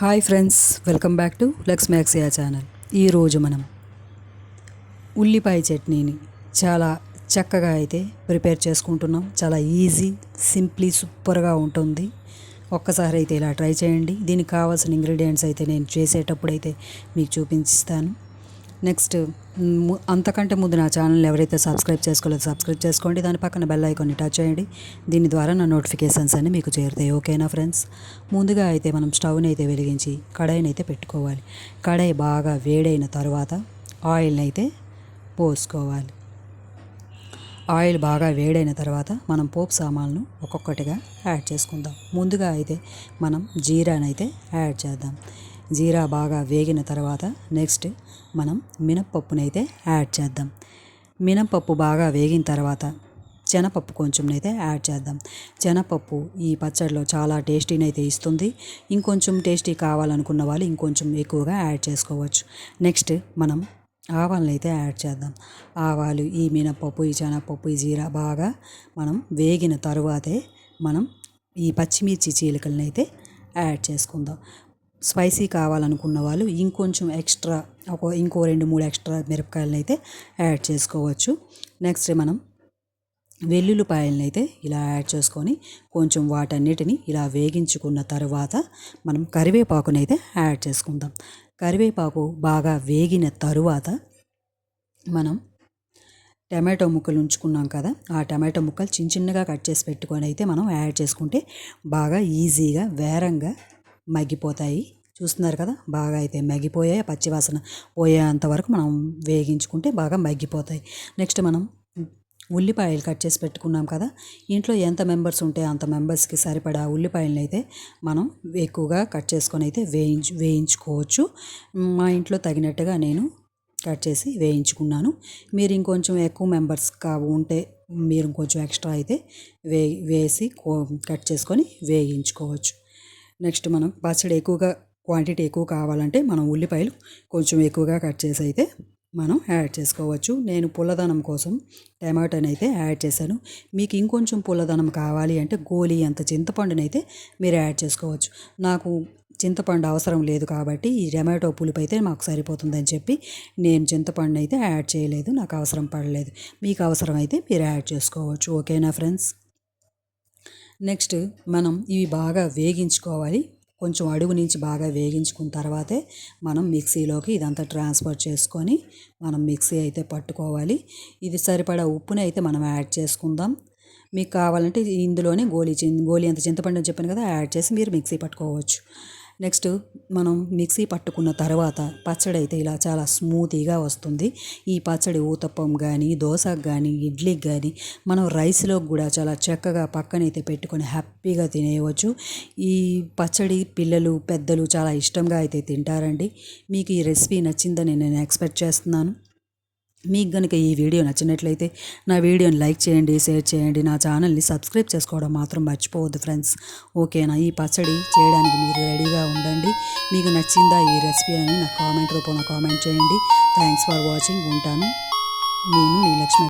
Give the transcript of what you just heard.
Hi friends welcome back to Lux Maxia channel. ఈరోజు మనం ఉల్లిపాయ చట్నీని చాలా చక్కగా అయితే ప్రిపేర్ చేసుకుంటున్నాం. చాలా ఈజీ సింప్లీ సూపర్గా ఉంటుంది. ఒక్కసారి అయితే ఇలా ట్రై చేయండి. దీనికి కావాల్సిన ఇంగ్రీడియంట్స్ అయితే నేను చేసేటప్పుడు అయితే మీకు చూపించిస్తాను నెక్స్ట్ ము- అంతకంటే ముందు నా ఛానల్ ఎవరైతే సబ్స్క్రైబ్ చేసుకోలేదో సబ్స్క్రైబ్ చేసుకోండి. దాని పక్కన బెల్ ఐకాన్ని టచ్ చేయండి. దీని ద్వారా నా నోటిఫికేషన్స్ అన్ని మీకు చేరుతాయి. ఓకేనా ఫ్రెండ్స్? ముందుగా అయితే మనం స్టవ్ని అయితే వెలిగించి కడాయిని అయితే పెట్టుకోవాలి. కడాయి బాగా వేడైన తర్వాత ఆయిల్ని అయితే పోసుకోవాలి. ఆయిల్ బాగా వేడైన తర్వాత మనం పోపు సామాన్లు ఒక్కొక్కటిగా యాడ్ చేసుకుందాం. ముందుగా అయితే మనం జీరానైతే యాడ్ చేద్దాం. జీరా బాగా వేగిన తర్వాత నెక్స్ట్ మనం మినప్పప్పునైతే యాడ్ చేద్దాం. మినపప్పు బాగా వేగిన తర్వాత శనపప్పు కొంచెంనైతే యాడ్ చేద్దాం. శనపప్పు ఈ పచ్చడిలో చాలా టేస్టీనైతే ఇస్తుంది. ఇంకొంచెం టేస్టీ కావాలనుకున్న వాళ్ళు ఇంకొంచెం ఎక్కువగా యాడ్ చేసుకోవచ్చు. నెక్స్ట్ మనం ఆవాలను అయితే యాడ్ చేద్దాం. ఆవాలు ఈ మినపప్పు ఈ శనగపప్పు ఈ జీరా బాగా మనం వేగిన తరువాతే మనం ఈ పచ్చిమిర్చి చీలికలను అయితే యాడ్ చేసుకుందాం. స్పైసీ కావాలనుకున్న వాళ్ళు ఇంకొంచెం ఎక్స్ట్రా ఒక ఇంకో రెండు మూడు ఎక్స్ట్రా మిరపకాయలను అయితే యాడ్ చేసుకోవచ్చు. నెక్స్ట్ మనం వెల్లుల్లిపాయలను అయితే ఇలా యాడ్ చేసుకొని కొంచెం వాటన్నిటిని ఇలా వేగించుకున్న తర్వాత మనం కరివేపాకుని అయితే యాడ్ చేసుకుందాం. కరివేపాకు బాగా వేగిన తరువాత మనం టమాటో ముక్కలు ఉంచుకున్నాం కదా ఆ టమాటో ముక్కలు చిన్న చిన్నగా కట్ చేసి పెట్టుకొని అయితే మనం యాడ్ చేసుకుంటే బాగా ఈజీగా వేరంగా మగ్గిపోతాయి. చూస్తున్నారు కదా బాగా అయితే మగ్గిపోయాయి. పచ్చివాసన పోయేంత వరకు మనం వేగించుకుంటే బాగా మగ్గిపోతాయి. నెక్స్ట్ మనం ఉల్లిపాయలు కట్ చేసి పెట్టుకున్నాం కదా ఇంట్లో ఎంత మెంబర్స్ ఉంటే అంత మెంబర్స్కి సరిపడా ఉల్లిపాయలను అయితే మనం ఎక్కువగా కట్ చేసుకొని అయితే వేయించు వేయించుకోవచ్చు. మా ఇంట్లో తగినట్టుగా నేను కట్ చేసి వేయించుకున్నాను. మీరు ఇంకొంచెం ఎక్కువ మెంబర్స్ కా ఉంటే మీరు ఇంకొంచెం ఎక్స్ట్రా అయితే వే వేసి కో- కట్ చేసుకొని వేయించుకోవచ్చు. నెక్స్ట్ మనం పచ్చడి ఎక్కువగా క్వాంటిటీ ఎక్కువ కావాలంటే మనం ఉల్లిపాయలు కొంచెం ఎక్కువగా కట్ చేసి అయితే మనం యాడ్ చేసుకోవచ్చు. నేను పుల్లదనం కోసం టమాటోని అయితే యాడ్ చేశాను. మీకు ఇంకొంచెం పుల్లదనం కావాలి అంటే గోలీ అంత చింతపండుని అయితే మీరు యాడ్ చేసుకోవచ్చు. నాకు చింతపండు అవసరం లేదు కాబట్టి ఈ టమాటో పులుపు అయితే మాకు సరిపోతుందని చెప్పి నేను చింతపండు అయితే యాడ్ చేయలేదు. నాకు అవసరం పడలేదు. మీకు అవసరం అయితే మీరు యాడ్ చేసుకోవచ్చు. ఓకేనా ఫ్రెండ్స్? నెక్స్ట్ మనం ఇవి బాగా వేగించుకోవాలి. కొంచెం అడుగు నుంచి బాగా వేగించుకున్న తర్వాతే మనం మిక్సీలోకి ఇదంతా ట్రాన్స్ఫర్ చేసుకొని మనం మిక్సీ అయితే పట్టుకోవాలి. ఇది సరిపడా ఉప్పుని అయితే మనం యాడ్ చేసుకుందాం. మీకు కావాలంటే ఇందులోనే గోలీ చిన్ గోలీ అంత చింతపండు అని చెప్పాను కదా యాడ్ చేసి మీరు మిక్సీ పట్టుకోవచ్చు. నెక్స్ట్ మనం మిక్సీ పట్టుకున్న తర్వాత పచ్చడి అయితే ఇలా చాలా స్మూతీగా వస్తుంది. ఈ పచ్చడి ఊతప్పం కానీ దోశకు కానీ ఇడ్లీకి కానీ మనం రైస్లో కూడా చాలా చక్కగా పక్కనైతే పెట్టుకొని హ్యాపీగా తినేయవచ్చు. ఈ పచ్చడి పిల్లలు పెద్దలు చాలా ఇష్టంగా అయితే తింటారండి. మీకు ఈ రెసిపీ నచ్చిందని నేను ఎక్స్పెక్ట్ చేస్తున్నాను. మీకు కనుక ఈ వీడియో నచ్చినట్లయితే నా వీడియోని లైక్ చేయండి షేర్ చేయండి నా ఛానల్ని సబ్స్క్రైబ్ చేసుకోవడం మాత్రం మర్చిపోవద్దు ఫ్రెండ్స్. ఓకేనా? ఈ పచ్చడి చేయడానికి మీరు రెడీగా ఉండండి. మీకు నచ్చిందా ఈ రెసిపీ అని నా కామెంట్ రూపంలో కామెంట్ చేయండి. థ్యాంక్స్ ఫర్ వాచింగ్ ఉంటాను. నేను మీ లక్ష్మి